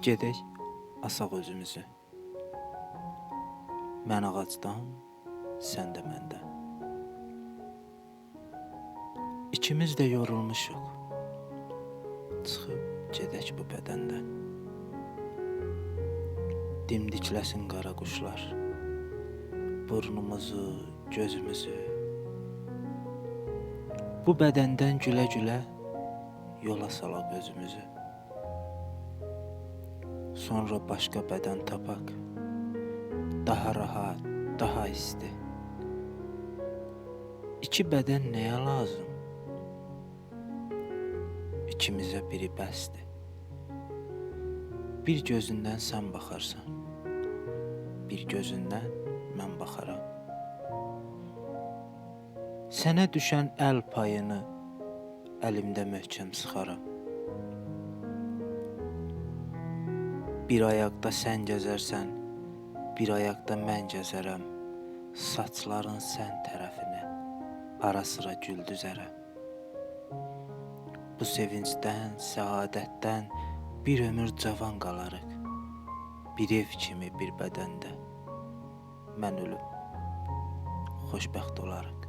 Gedək asaq özümüzü. Mən ağacdan, sən də məndən. İkimiz də yorulmuşuq. Çıxıb gedək bu bədəndən. Dimdikləsin qara quşlar. Burnumuzu, gözümüzü. Bu bədəndən gülə-gülə yola salaq özümüzü. Sonra başqa bədən tapaq. Daha rahat, daha isti. İki bədən nəyə lazım? İkimizə biri bəsdir. Bir gözündən sən baxarsan. Bir gözündən mən baxaram. Sənə düşən əl payını əlimdə möhkəm sıxaram. Bir ayaqda sən gəzərsən, bir ayaqda mən gəzərəm. Saçların sən tərəfinə, ara sıra gül düzərəm. Bu sevincdən, səadətdən bir ömür cavan qalarıq. Bir ev kimi bir bədəndə. Mən ölüb xoşbəxt olarıq.